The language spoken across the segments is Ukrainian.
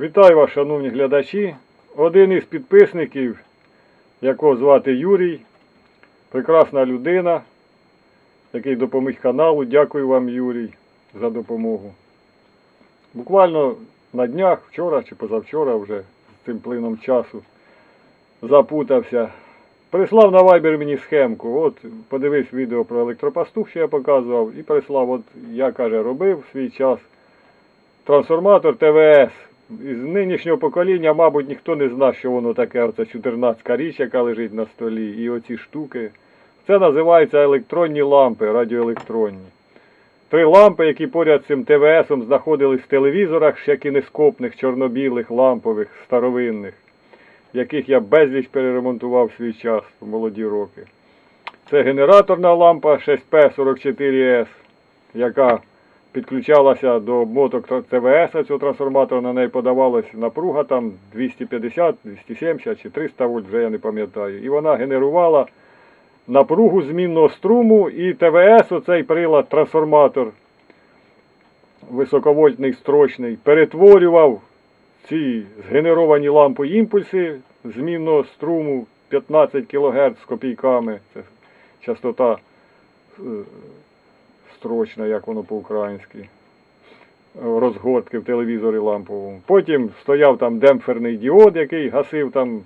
Вітаю вас, шановні глядачі. Один із підписників, якого звати Юрій, прекрасна людина, який допоміг каналу. Дякую вам, Юрій, за допомогу. Буквально на днях, вчора чи позавчора, вже з цим плином часу, запутався. Прислав на Viber мені схемку. От подивись відео про електропастух, що я показував, і прислав, от я каже, робив свій час трансформатор ТВС. Із нинішнього покоління, мабуть, ніхто не знає, що воно таке, оце 14 річ, яка лежить на столі, і оці штуки. Це називається електронні лампи, радіоелектронні. Три лампи, які поряд з цим ТВСом знаходились в телевізорах, ще кінескопних, чорно-білих, лампових, старовинних, яких я безліч переремонтував в свій час в молоді роки. Це генераторна лампа 6P44S, яка підключалася до моток ТВС, цього трансформатора, на неї подавалась напруга там 250, 270 чи 300 вольт, вже я не пам'ятаю. І вона генерувала напругу змінного струму і ТВС, оцей прилад, трансформатор високовольтний строчний, перетворював ці згенеровані лампою імпульси змінного струму 15 кГц з копійками. Це частота е, строчна, як воно по-українськи. Розгортки в телевізорі ламповому. Потім стояв там демпферний діод, який гасив там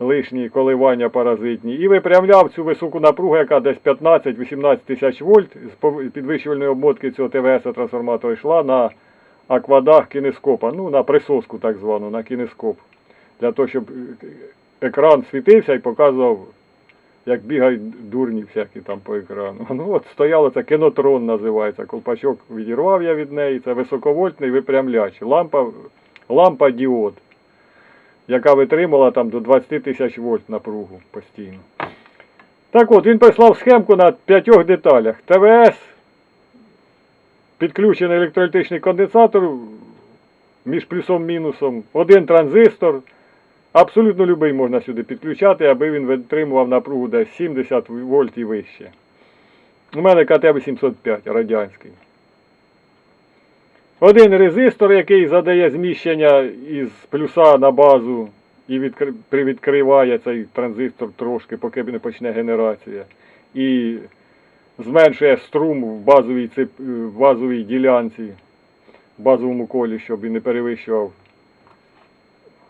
лишні коливання паразитні, і випрямляв цю високу напругу, яка десь 15-18 тисяч вольт з підвищувальної обмотки цього ТВС трансформатора йшла на аквадах кінескопа, ну на присоску так звану, на кінескоп. Для того, щоб е, екран світився і показував, як бігають дурні всякі там по екрану. Ну от стояло це кінотрон називається. Колпачок відірвав я від неї, це високовольтний випрямляч. Лампа, лампа діод яка витримала там до 20 тисяч вольт напругу постійно. Так от, він прислав схемку на п'ятьох деталях. ТВС, підключений електролітичний конденсатор між плюсом і мінусом, один транзистор. Абсолютно любий можна сюди підключати, аби він витримував напругу десь 70 вольт і вище. У мене КТ-805 радянський. Один резистор, який задає зміщення із плюса на базу і відкри... привідкриває цей транзистор трошки, поки не почне генерація. І зменшує струм в базовій, цеп... в базовій ділянці, в базовому колі, щоб він не перевищував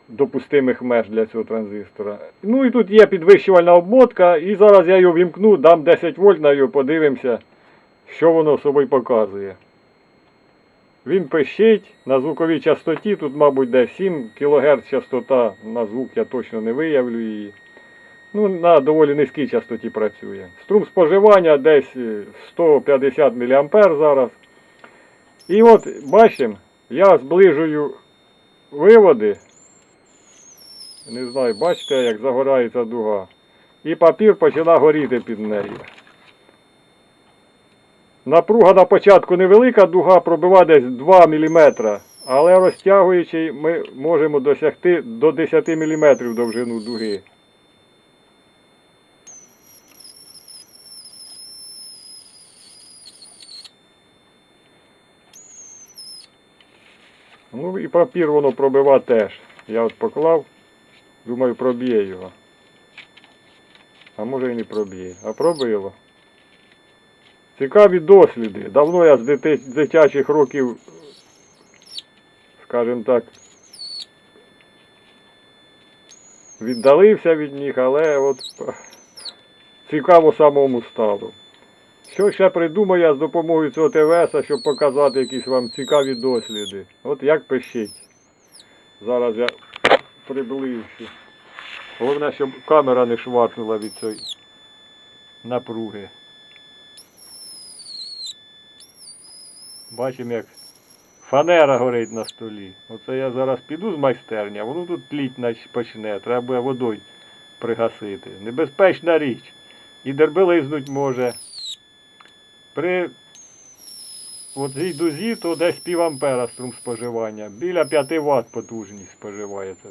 допустимих меж для цього транзистора. Ну і тут є підвищувальна обмотка, і зараз я його вімкну, дам 10 вольт на його, подивимося, що воно собою показує. Він пищить на звуковій частоті, тут, мабуть, десь 7 кГц частота, на звук я точно не виявлю її. Ну, на доволі низькій частоті працює. Струм споживання десь е, 150 мА зараз. І от бачимо, я зближую виводи. Не знаю, бачите, як загорається дуга. І папір починає горіти під нею. Напруга на початку невелика, дуга пробива десь 2 мм, але розтягуючи ми можемо досягти до 10 мм довжину дуги. Ну і папір воно пробива теж. Я от поклав, думаю, проб'є його. А може і не проб'є. А пробило. Цікаві досліди. Давно я з дитячих років, скажімо так, віддалився від них, але от цікаво самому стало. Що ще придумаю я з допомогою цього ТВС, щоб показати якісь вам цікаві досліди. От як пишіть. Зараз я приближу. Головне, щоб камера не шваркнула від цієї напруги. Бачимо, як фанера горить на столі. Оце я зараз піду з майстерні, а воно тут тліть почне. Треба буде водою пригасити. Небезпечна річ. І дербелизнуть може. При от цій дузі то десь пів ампера струм споживання. Біля 5 Вт потужність споживається.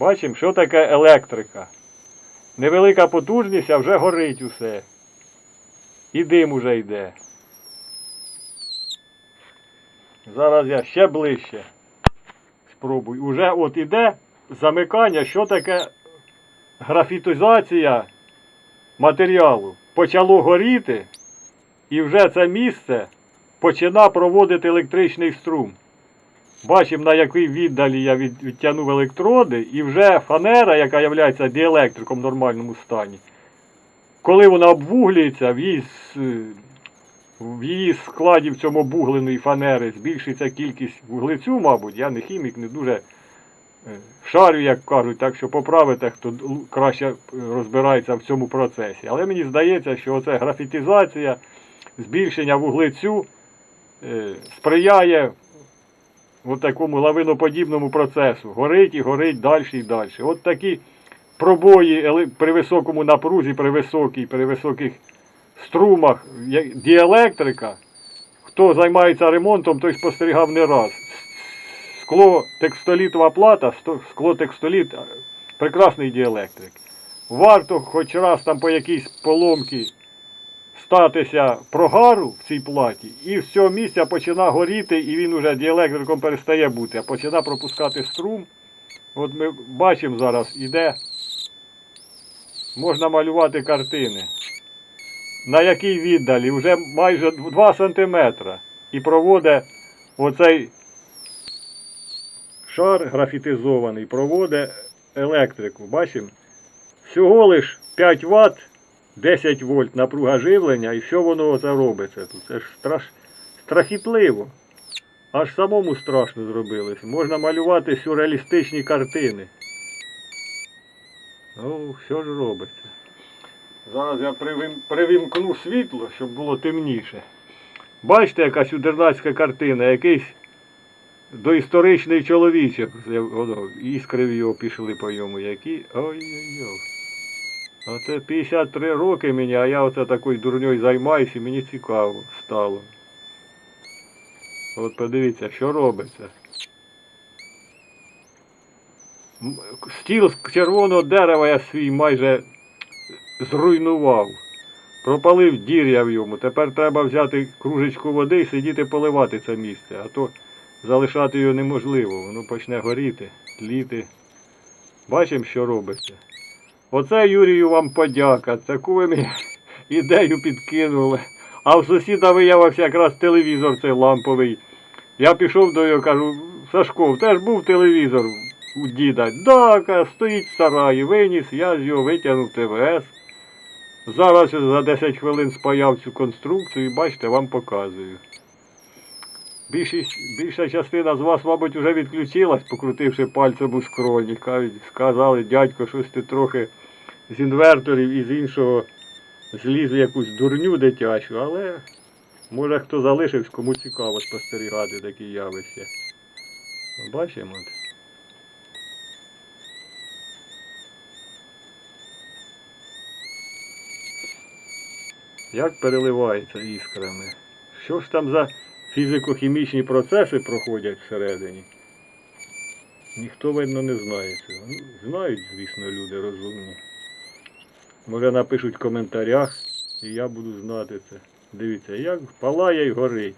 Бачимо, що таке електрика. Невелика потужність, а вже горить усе. І дим уже йде. Зараз я ще ближче спробуй. Уже от іде замикання, що таке графітизація матеріалу. Почало горіти, і вже це місце почина проводити електричний струм. Бачимо, на якій віддалі я від, відтягнув електроди, і вже фанера, яка є діелектриком в нормальному стані, коли вона обвуглюється, в її, в її складі в цьому обвугленої фанери збільшиться кількість вуглецю, мабуть, я не хімік, не дуже е, шарю, як кажуть, так що поправите, хто краще е, розбирається в цьому процесі. Але мені здається, що оце графітизація, збільшення вуглецю е, сприяє от такому лавиноподібному процесу. Горить і горить далі і далі. От такі пробої при високому напрузі, при високій, при високих струмах діелектрика. Хто займається ремонтом, той спостерігав не раз. Скло текстолітова плата, скло текстоліт прекрасний діелектрик. Варто хоч раз там по якійсь поломці статися прогару в цій платі, і з цього місця почина горіти, і він уже діелектриком перестає бути, а почина пропускати струм. От ми бачимо зараз, іде, можна малювати картини. На якій віддалі? Вже майже 2 см. І проводить оцей шар графітизований, проводить електрику. Бачимо? Всього лиш 5 Вт 10 вольт напруга живлення, і що воно це робиться тут? Це ж страш... страхітливо. Аж самому страшно зробилось. Можна малювати сюрреалістичні картини. Ну, що ж робиться? Зараз я привим... привімкну світло, щоб було темніше. Бачите, яка чудернацька картина, якийсь доісторичний чоловічок. Іскри в його пішли по йому, які. Ой-ой-ой. Оце 53 роки мені, а я оце такою дурньою займаюся і мені цікаво стало. От подивіться, що робиться. Стіл з червоного дерева я свій майже зруйнував. Пропалив дір'я в йому. Тепер треба взяти кружечку води і сидіти поливати це місце, а то залишати його неможливо. Воно почне горіти, тліти. Бачимо, що робиться. Оце Юрію вам подяка. Таку ви мені ідею підкинули. А в сусіда виявився якраз телевізор цей ламповий. Я пішов до його, кажу, Сашко, теж був телевізор у діда. Да, стоїть в сараї, виніс, я з його витягнув ТВС. Зараз за 10 хвилин спаяв цю конструкцію і бачите, вам показую. Більшість, більша частина з вас, мабуть, вже відключилась, покрутивши пальцем у скроні. Сказали, дядько, щось ти трохи з інверторів і з іншого зліз в якусь дурню дитячу, але може хто залишився, кому цікаво спостерігати такі явища. Бачимо. Як переливається іскрами? Що ж там за фізико-хімічні процеси проходять всередині? Ніхто, видно, не знає цього. Ну, знають, звісно, люди розумні. Може напишуть в коментарях, і я буду знати це. Дивіться, як палає і горить.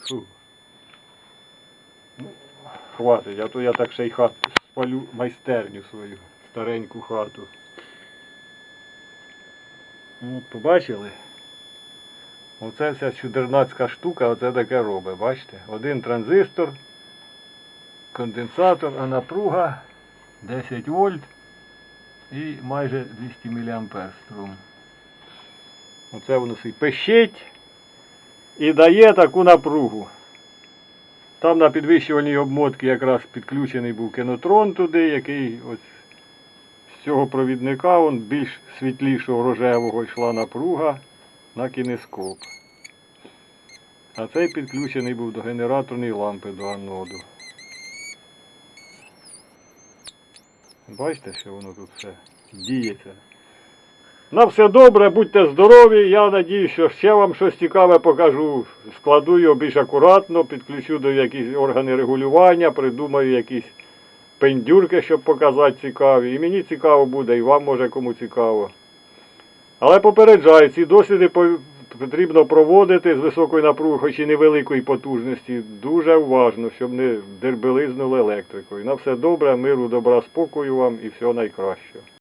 Фу. Ну, хватить, а то я так ще й хат спалю майстерню свою, стареньку хату. Ну, От побачили? Оце вся чудернацька штука, оце таке робить, бачите? Один транзистор, конденсатор, а напруга 10 вольт і майже 200 мА струм. Оце воно свій пищить і дає таку напругу. Там на підвищувальній обмотці якраз підключений був кінотрон туди, який ось з цього провідника он більш світлішого рожевого йшла напруга на кінескоп. А цей підключений був до генераторної лампи до аноду. Бачите, що воно тут все діється. На все добре, будьте здорові. Я надію, що ще вам щось цікаве покажу. Складу його більш акуратно, підключу до якісь органи регулювання, придумаю якісь пендюрки, щоб показати цікаві. І мені цікаво буде, і вам може кому цікаво. Але попереджаю, ці досліди потрібно проводити з високою напругою, хоч і невеликої потужності, дуже уважно, щоб не дербелизнули електрикою. На все добре, миру, добра, спокою вам і всього найкращого.